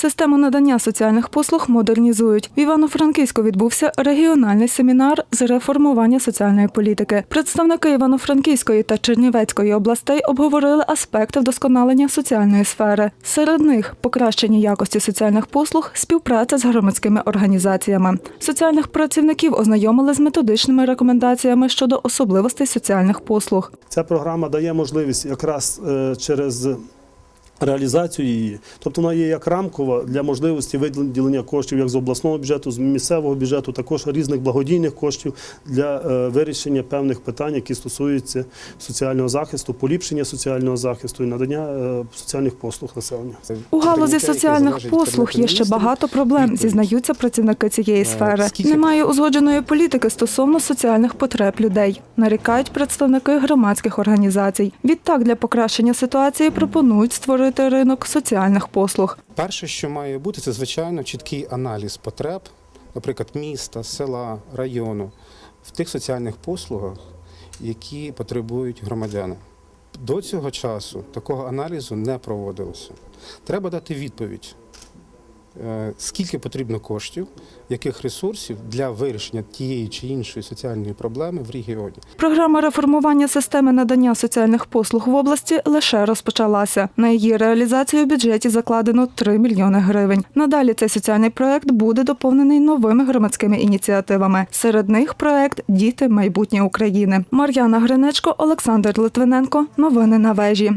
Систему надання соціальних послуг модернізують. В Івано-Франківську відбувся регіональний семінар з реформування соціальної політики. Представники Івано-Франківської та Чернівецької областей обговорили аспекти вдосконалення соціальної сфери. Серед них покращення якості соціальних послуг, співпраця з громадськими організаціями. Соціальних працівників ознайомили з методичними рекомендаціями щодо особливостей соціальних послуг. Ця програма дає можливість якраз е, через реалізацію її, тобто вона є як рамкова для можливості виділення коштів як з обласного бюджету, з місцевого бюджету, також різних благодійних коштів для е, вирішення певних питань, які стосуються соціального захисту, поліпшення соціального захисту і надання е, соціальних послуг населенню. У галузі соціальних послуг є ще багато проблем, зізнаються працівники цієї сфери. Немає узгодженої політики стосовно соціальних потреб людей. Нарікають представники громадських організацій. Відтак для покращення ситуації пропонують створити ринок соціальних послуг. Перше, що має бути, це звичайно чіткий аналіз потреб, наприклад, міста, села, району в тих соціальних послугах, які потребують громадяни. До цього часу такого аналізу не проводилося. Треба дати відповідь, скільки потрібно коштів, яких ресурсів для вирішення тієї чи іншої соціальної проблеми в регіоні. Програма реформування системи надання соціальних послуг в області лише розпочалася. На її реалізацію в бюджеті закладено 3 мільйони гривень. Надалі цей соціальний проект буде доповнений новими громадськими ініціативами. Серед них проект Діти майбутнє України. Мар'яна Гринечко, Олександр Литвиненко. Новини на вежі.